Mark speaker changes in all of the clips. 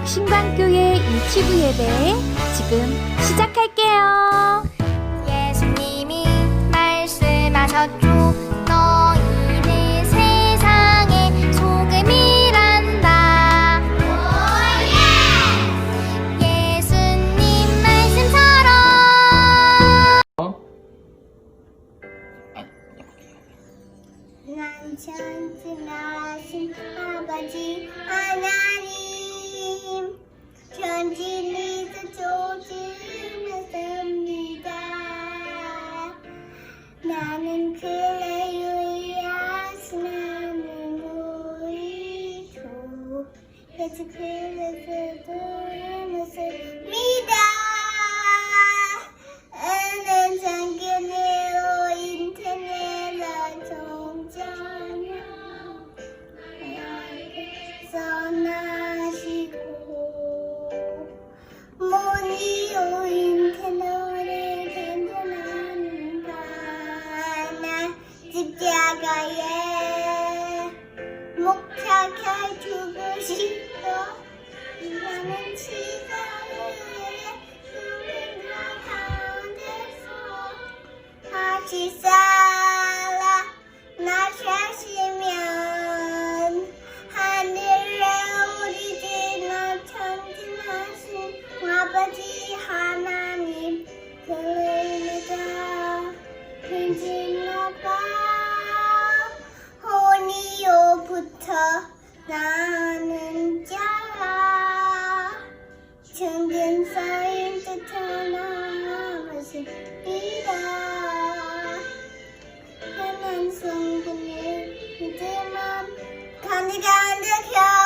Speaker 1: 한 신광교회 유튜브 예배 지금 시작할게요.
Speaker 2: 예수님이 말씀하셨죠.
Speaker 3: 천지 나신 아버지 하나님 나는 그의 유일하신 하나님 우리 주 예수 그리스도 목차게 주고 싶어 이만한 시간에 눈을 가운데서 다시 싸 나는 자라 천근 사인 듯한 아버지 비라 편한 성분을 믿음만 가니 가득 혀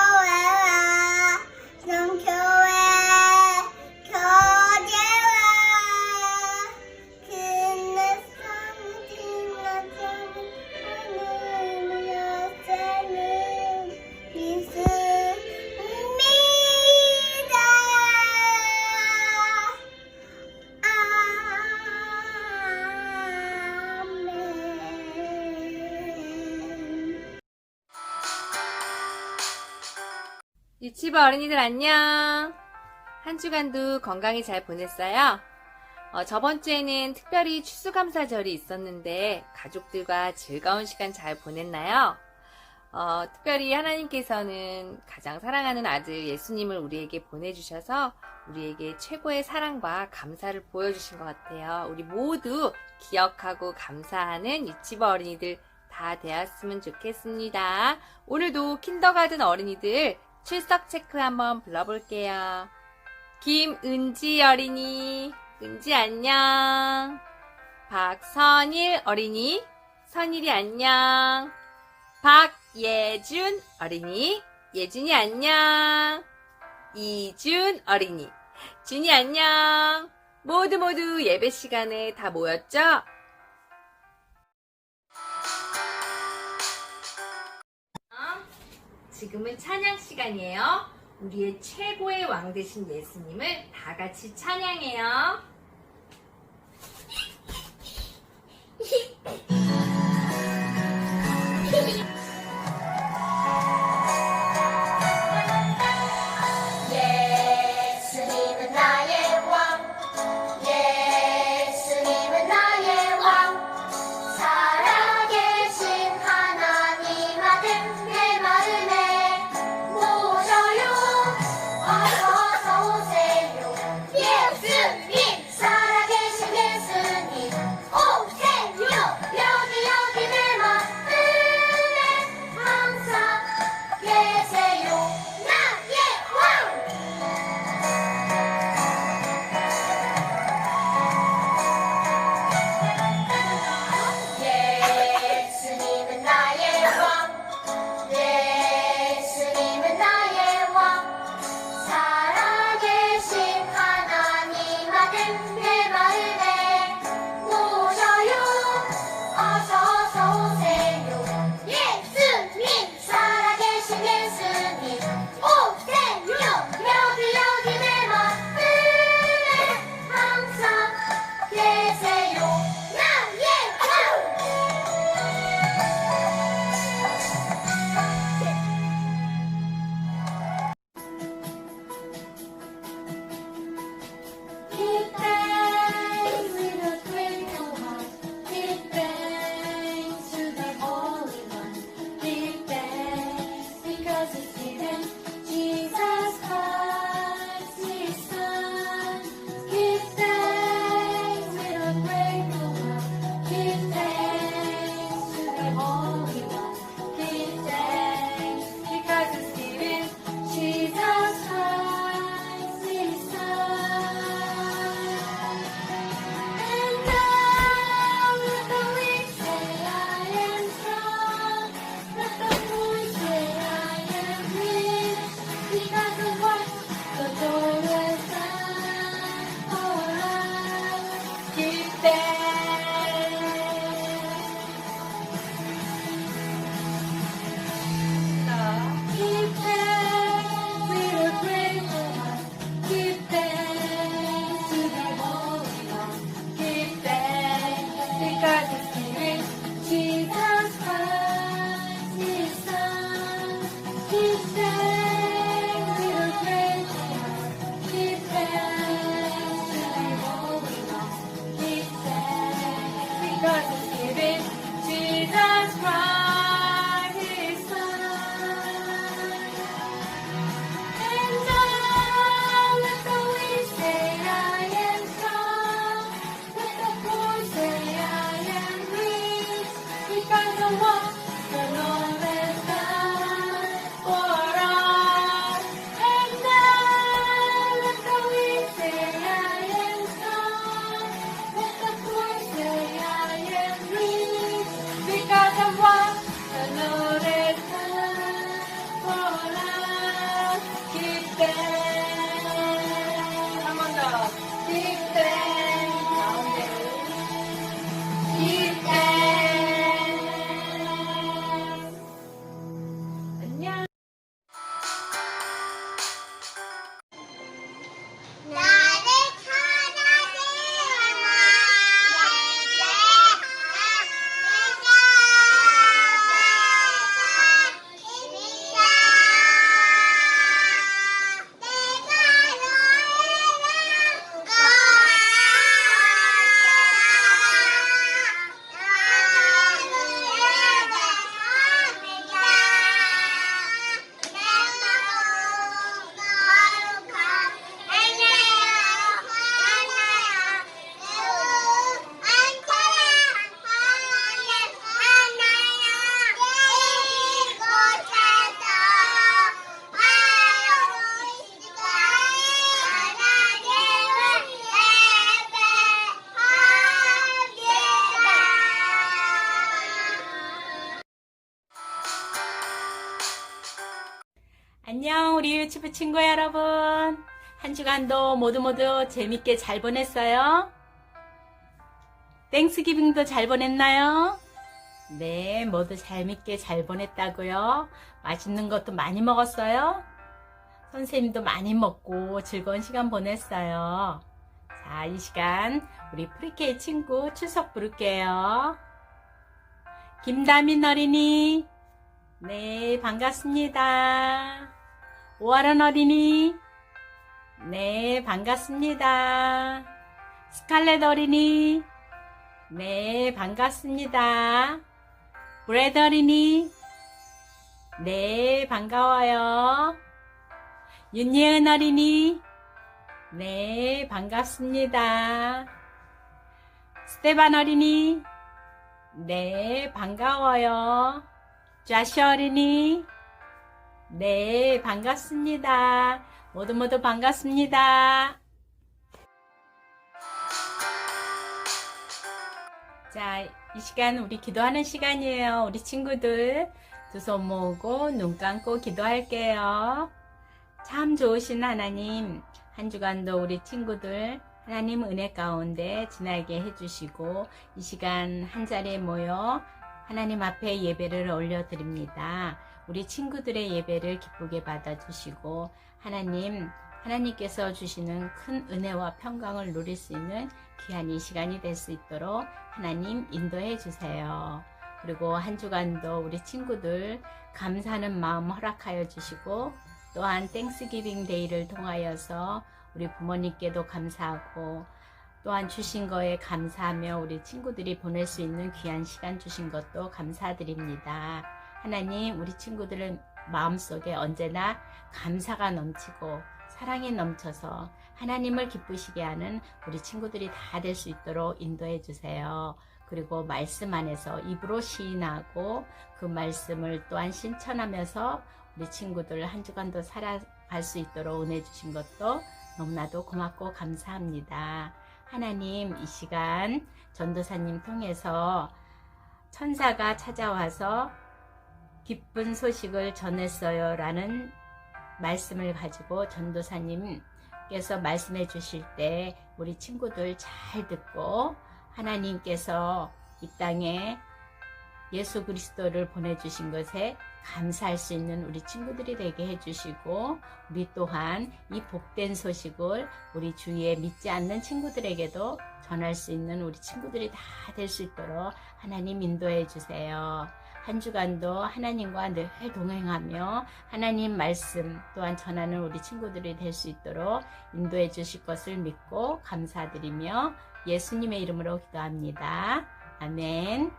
Speaker 1: 유튜버 어린이들 안녕! 한 주간도 건강히 잘 보냈어요? 어, 저번 주에는 특별히 추수감사절이 있었는데 가족들과 즐거운 시간 잘 보냈나요? 어, 특별히 하나님께서는 가장 사랑하는 아들 예수님을 우리에게 보내주셔서 우리에게 최고의 사랑과 감사를 보여주신 것 같아요. 우리 모두 기억하고 감사하는 유튜버 어린이들 다 되었으면 좋겠습니다. 오늘도 킨더가든 어린이들 출석 체크 한번 불러볼게요. 김은지 어린이, 은지 안녕. 박선일 어린이, 선일이 안녕. 박예준 어린이, 예준이 안녕. 이준 어린이, 준이 안녕. 모두 모두 예배 시간에 다 모였죠? 지금은 찬양 시간이에요. 우리의 최고의 왕 되신 예수님을 다 같이 찬양해요. 안녕 우리 유튜브 친구 여러분 한 주간도 모두 모두 재밌게 잘 보냈어요? 땡스기빙도 잘 보냈나요? 네 모두 재밌게 잘 보냈다고요 맛있는 것도 많이 먹었어요? 선생님도 많이 먹고 즐거운 시간 보냈어요 자 이 시간 우리 프리케이 친구 출석 부를게요 김다민 어린이 네, 반갑습니다. 오아란 어린이. 네, 반갑습니다. 스칼렛 어린이. 네, 반갑습니다. 브레드 어린이. 네, 반가워요. 윤예은 어린이. 네, 반갑습니다. 스테반 어린이. 네, 반가워요. 자시 어린이. 네, 반갑습니다. 모두 모두 반갑습니다. 자, 이 시간 우리 기도하는 시간이에요. 우리 친구들 두 손 모으고 눈 감고 기도할게요. 참 좋으신 하나님, 한 주간도 우리 친구들 하나님 은혜 가운데 지나게 해주시고 이 시간 한 자리에 모여 하나님 앞에 예배를 올려드립니다. 우리 친구들의 예배를 기쁘게 받아주시고 하나님 하나님께서 주시는 큰 은혜와 평강을 누릴 수 있는 귀한 이 시간이 될 수 있도록 하나님 인도해 주세요. 그리고 한 주간도 우리 친구들 감사하는 마음 허락하여 주시고 또한 땡스기빙 데이를 통하여서 우리 부모님께도 감사하고 또한 주신 거에 감사하며 우리 친구들이 보낼 수 있는 귀한 시간 주신 것도 감사드립니다. 하나님 우리 친구들은 마음속에 언제나 감사가 넘치고 사랑이 넘쳐서 하나님을 기쁘시게 하는 우리 친구들이 다 될 수 있도록 인도해 주세요. 그리고 말씀 안에서 입으로 시인하고 그 말씀을 또한 신천하면서 우리 친구들 한 주간도 살아갈 수 있도록 은혜 주신 것도 너무나도 고맙고 감사합니다. 하나님 이 시간 전도사님 통해서 천사가 찾아와서 기쁜 소식을 전했어요 라는 말씀을 가지고 전도사님께서 말씀해 주실 때 우리 친구들 잘 듣고 하나님께서 이 땅에 예수 그리스도를 보내주신 것에 감사할 수 있는 우리 친구들이 되게 해주시고 우리 또한 이 복된 소식을 우리 주위에 믿지 않는 친구들에게도 전할 수 있는 우리 친구들이 다 될 수 있도록 하나님 인도해 주세요. 한 주간도 하나님과 늘 동행하며 하나님 말씀 또한 전하는 우리 친구들이 될 수 있도록 인도해 주실 것을 믿고 감사드리며 예수님의 이름으로 기도합니다. 아멘.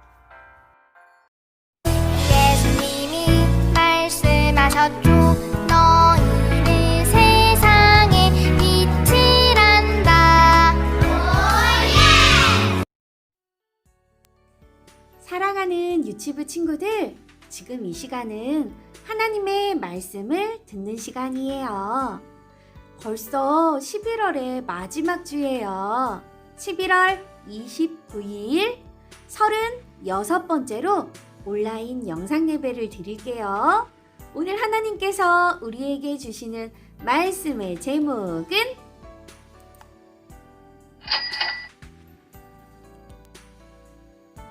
Speaker 2: 예수님이 말씀하셨죠.
Speaker 1: 사랑하는 유튜브 친구들, 지금 이 시간은 하나님의 말씀을 듣는 시간이에요. 벌써 11월의 마지막 주예요. 11월 29일 36번째로 온라인 영상 예배를 드릴게요. 오늘 하나님께서 우리에게 주시는 말씀의 제목은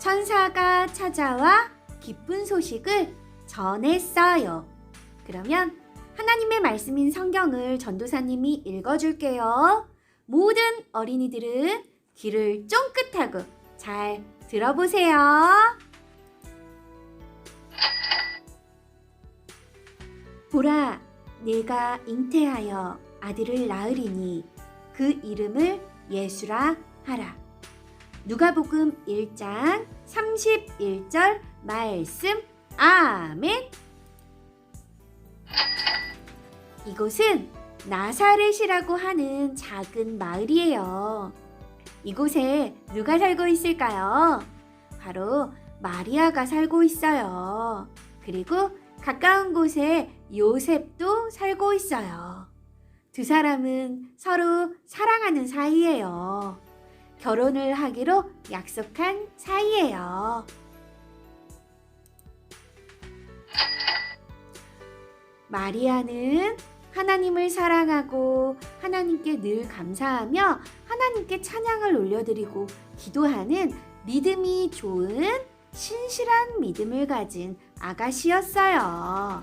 Speaker 1: 천사가 찾아와 기쁜 소식을 전했어요. 그러면 하나님의 말씀인 성경을 전도사님이 읽어줄게요. 모든 어린이들은 귀를 쫑긋하고 잘 들어보세요. 보라, 내가 잉태하여 아들을 낳으리니 그 이름을 예수라 하라. 누가복음 1장 31절 말씀 아멘. 이곳은 나사렛이라고 하는 작은 마을이에요. 이곳에 누가 살고 있을까요? 바로 마리아가 살고 있어요. 그리고 가까운 곳에 요셉도 살고 있어요. 두 사람은 서로 사랑하는 사이예요. 결혼을 하기로 약속한 사이예요. 마리아는 하나님을 사랑하고 하나님께 늘 감사하며 하나님께 찬양을 올려드리고 기도하는 믿음이 좋은 신실한 믿음을 가진 아가씨였어요.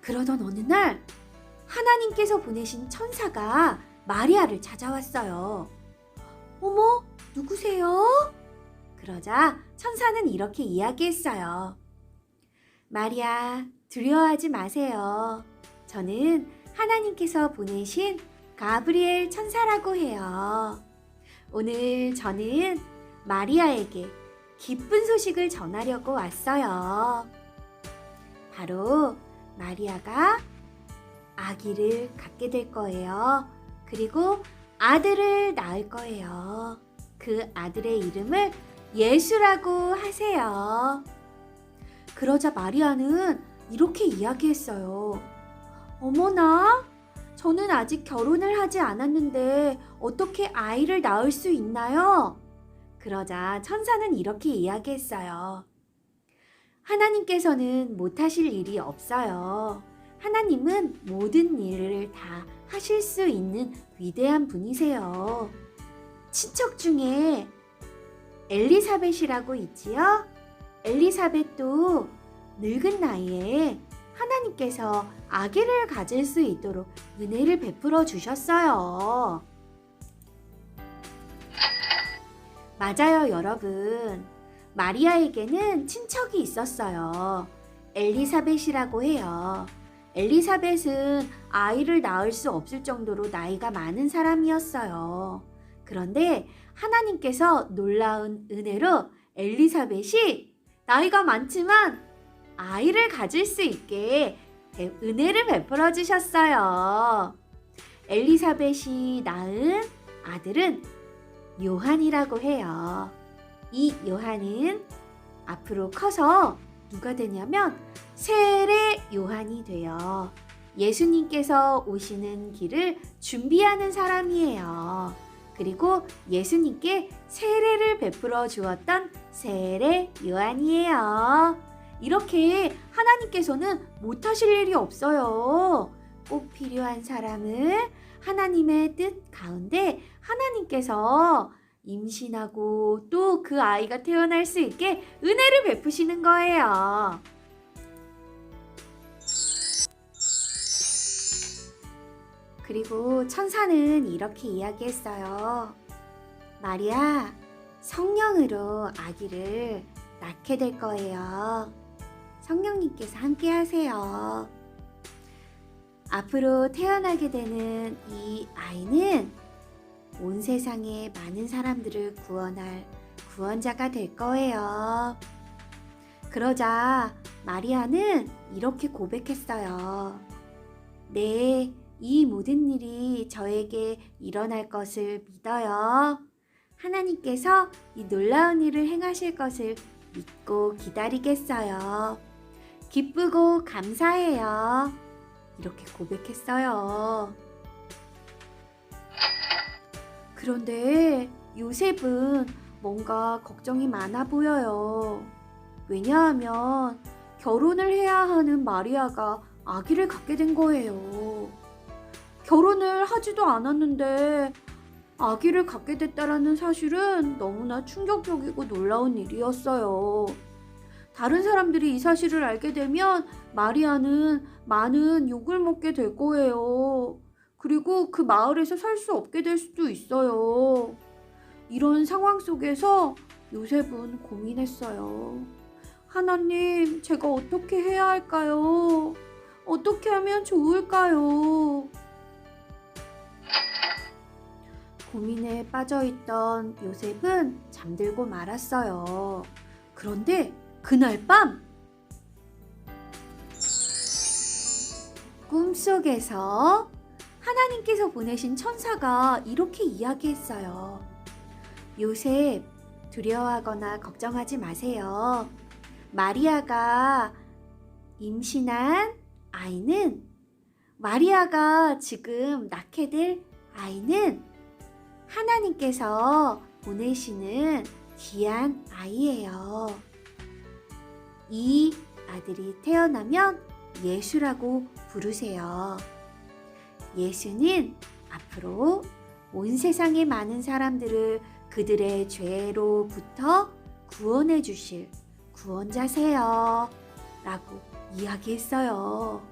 Speaker 1: 그러던 어느 날 하나님께서 보내신 천사가 마리아를 찾아왔어요. 어머, 누구세요? 그러자 천사는 이렇게 이야기했어요. 마리아, 두려워하지 마세요. 저는 하나님께서 보내신 가브리엘 천사라고 해요. 오늘 저는 마리아에게 기쁜 소식을 전하려고 왔어요. 바로 마리아가 아기를 갖게 될 거예요. 그리고 아들을 낳을 거예요. 그 아들의 이름을 예수라고 하세요. 그러자 마리아는 이렇게 이야기했어요. 어머나, 저는 아직 결혼을 하지 않았는데 어떻게 아이를 낳을 수 있나요? 그러자 천사는 이렇게 이야기했어요. 하나님께서는 못하실 일이 없어요. 하나님은 모든 일을 다 하실 수 있는 위대한 분이세요. 친척 중에 엘리사벳이라고 있지요? 엘리사벳도 늙은 나이에 하나님께서 아기를 가질 수 있도록 은혜를 베풀어 주셨어요. 맞아요, 여러분. 마리아에게는 친척이 있었어요. 엘리사벳이라고 해요. 엘리사벳은 아이를 낳을 수 없을 정도로 나이가 많은 사람이었어요. 그런데 하나님께서 놀라운 은혜로 엘리사벳이 나이가 많지만 아이를 가질 수 있게 은혜를 베풀어 주셨어요. 엘리사벳이 낳은 아들은 요한이라고 해요. 이 요한은 앞으로 커서 누가 되냐면 세례 요한이 돼요. 예수님께서 오시는 길을 준비하는 사람이에요. 그리고 예수님께 세례를 베풀어 주었던 세례 요한이에요. 이렇게 하나님께서는 못하실 일이 없어요. 꼭 필요한 사람을 하나님의 뜻 가운데 하나님께서 임신하고 또 그 아이가 태어날 수 있게 은혜를 베푸시는 거예요. 그리고 천사는 이렇게 이야기했어요. 마리아, 성령으로 아기를 낳게 될 거예요. 성령님께서 함께 하세요. 앞으로 태어나게 되는 이 아이는 온세상에 많은 사람들을 구원할 구원자가 될 거예요. 그러자 마리아는 이렇게 고백했어요. 네, 이 모든 일이 저에게 일어날 것을 믿어요. 하나님께서 이 놀라운 일을 행하실 것을 믿고 기다리겠어요. 기쁘고 감사해요. 이렇게 고백했어요. 그런데 요셉은 뭔가 걱정이 많아 보여요. 왜냐하면 결혼을 해야 하는 마리아가 아기를 갖게 된 거예요. 결혼을 하지도 않았는데 아기를 갖게 됐다라는 사실은 너무나 충격적이고 놀라운 일이었어요. 다른 사람들이 이 사실을 알게 되면 마리아는 많은 욕을 먹게 될 거예요. 그리고 그 마을에서 살 수 없게 될 수도 있어요. 이런 상황 속에서 요셉은 고민했어요. 하나님, 제가 어떻게 해야 할까요? 어떻게 하면 좋을까요? 고민에 빠져있던 요셉은 잠들고 말았어요. 그런데 그날 밤! 꿈속에서 하나님께서 보내신 천사가 이렇게 이야기했어요. 요셉, 두려워하거나 걱정하지 마세요. 마리아가 임신한 아이는, 마리아가 지금 낳게 될 아이는 하나님께서 보내시는 귀한 아이예요. 이 아들이 태어나면 예수라고 부르세요. 예수는 앞으로 온 세상의 많은 사람들을 그들의 죄로부터 구원해 주실 구원자세요. 라고 이야기했어요.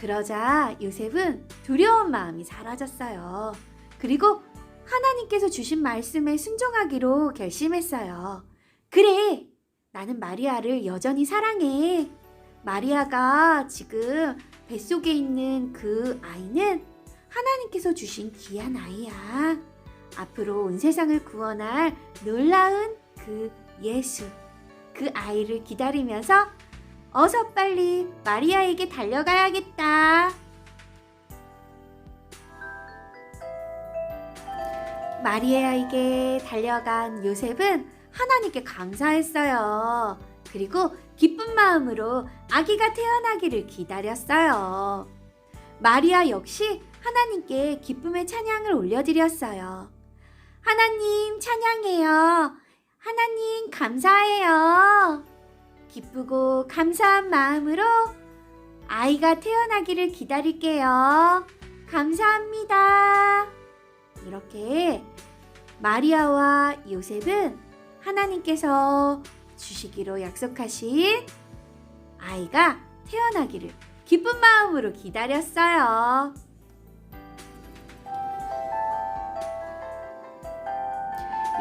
Speaker 1: 그러자 요셉은 두려운 마음이 사라졌어요. 그리고 하나님께서 주신 말씀에 순종하기로 결심했어요. 그래! 나는 마리아를 여전히 사랑해. 마리아가 지금 뱃속에 있는 그 아이는 하나님께서 주신 귀한 아이야. 앞으로 온 세상을 구원할 놀라운 그 예수. 그 아이를 기다리면서 어서 빨리 마리아에게 달려가야겠다. 마리아에게 달려간 요셉은 하나님께 감사했어요. 그리고 기쁜 마음으로 아기가 태어나기를 기다렸어요. 마리아 역시 하나님께 기쁨의 찬양을 올려드렸어요. 하나님 찬양해요. 하나님 감사해요. 기쁘고 감사한 마음으로 아이가 태어나기를 기다릴게요. 감사합니다. 이렇게 마리아와 요셉은 하나님께서 주시기로 약속하신 아이가 태어나기를 기쁜 마음으로 기다렸어요.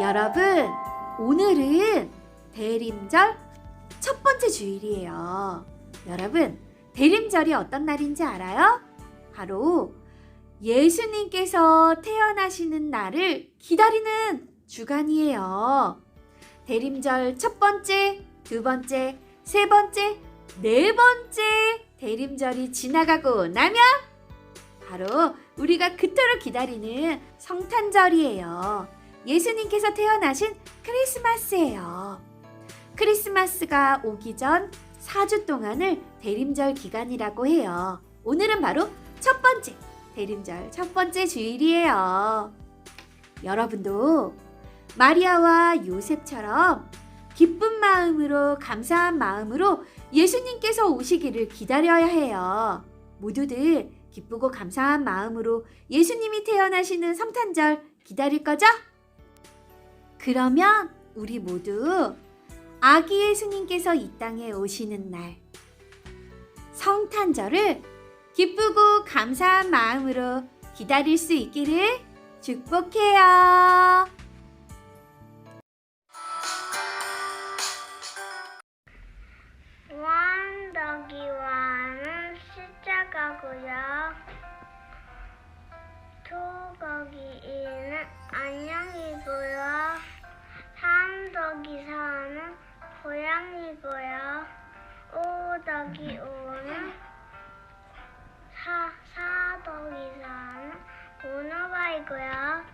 Speaker 1: 여러분, 오늘은 대림절 첫 번째 주일이에요. 여러분, 대림절이 어떤 날인지 알아요? 바로 예수님께서 태어나시는 날을 기다리는 주간이에요. 대림절 첫 번째, 두 번째, 세 번째, 네 번째 대림절이 지나가고 나면 바로 우리가 그토록 기다리는 성탄절이에요. 예수님께서 태어나신 크리스마스예요. 크리스마스가 오기 전 4주 동안을 대림절 기간이라고 해요. 오늘은 바로 첫 번째 대림절 첫 번째 주일이에요. 여러분도 마리아와 요셉처럼 기쁜 마음으로 감사한 마음으로 예수님께서 오시기를 기다려야 해요. 모두들 기쁘고 감사한 마음으로 예수님이 태어나시는 성탄절 기다릴 거죠? 그러면 우리 모두 아기 예수님께서 이 땅에 오시는 날 성탄절을 기쁘고 감사한 마음으로 기다릴 수 있기를 축복해요.
Speaker 4: 안녕이고요. 삼덕이 사는 고양이고요. 오덕이 오는 사, 사덕이 사는 오너바이고요.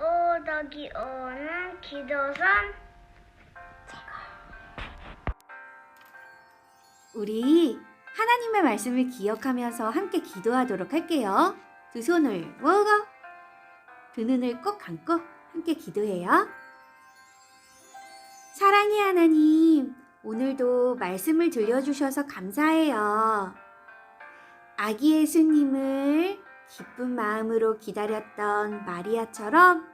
Speaker 4: 오덕이 오는 기도선
Speaker 1: 우리 하나님의 말씀을 기억하면서 함께 기도하도록 할게요. 두 손을 모으고 두 그 눈을 꼭 감고 함께 기도해요. 사랑의 하나님, 오늘도 말씀을 들려주셔서 감사해요. 아기 예수님을 기쁜 마음으로 기다렸던 마리아처럼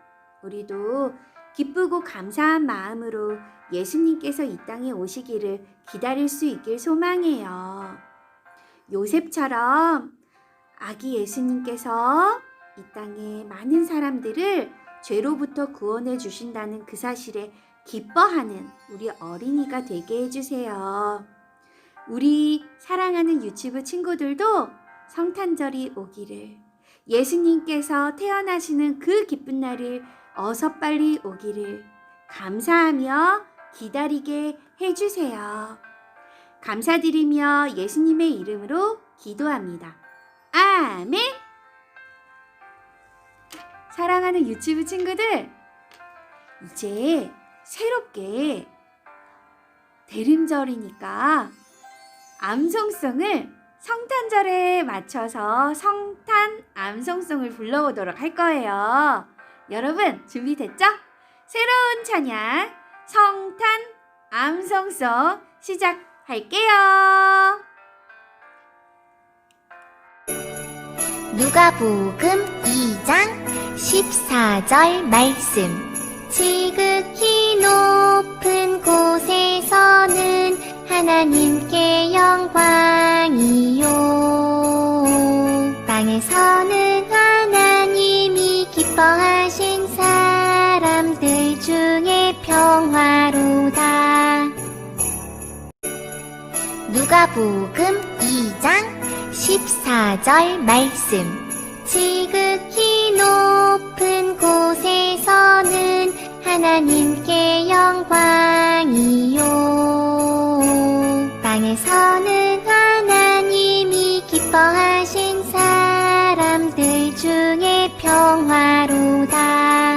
Speaker 1: 우리도 기쁘고 감사한 마음으로 예수님께서 이 땅에 오시기를 기다릴 수 있길 소망해요. 요셉처럼 아기 예수님께서 이 땅에 많은 사람들을 죄로부터 구원해 주신다는 그 사실에 기뻐하는 우리 어린이가 되게 해주세요. 우리 사랑하는 유튜브 친구들도 성탄절이 오기를 예수님께서 태어나시는 그 기쁜 날을 어서 빨리 오기를 감사하며 기다리게 해주세요. 감사드리며 예수님의 이름으로 기도합니다. 아멘! 사랑하는 유치부 친구들, 이제 새롭게 대림절이니까 암송송을 성탄절에 맞춰서 성탄 암송송을 불러오도록 할 거예요. 여러분, 준비됐죠? 새로운 찬양, 성탄 암송송 시작할게요.
Speaker 5: 누가복음 2장 14절 말씀 지극히 높은 곳에서는 하나님께 영광이요 땅에서는 하나님이 기뻐하신 사람들 중에 평화로다 누가복음 2장 14절 말씀 지극 저는 하나님께 영광이요 땅에서는 하나님이 기뻐하신 사람들 중에 평화로다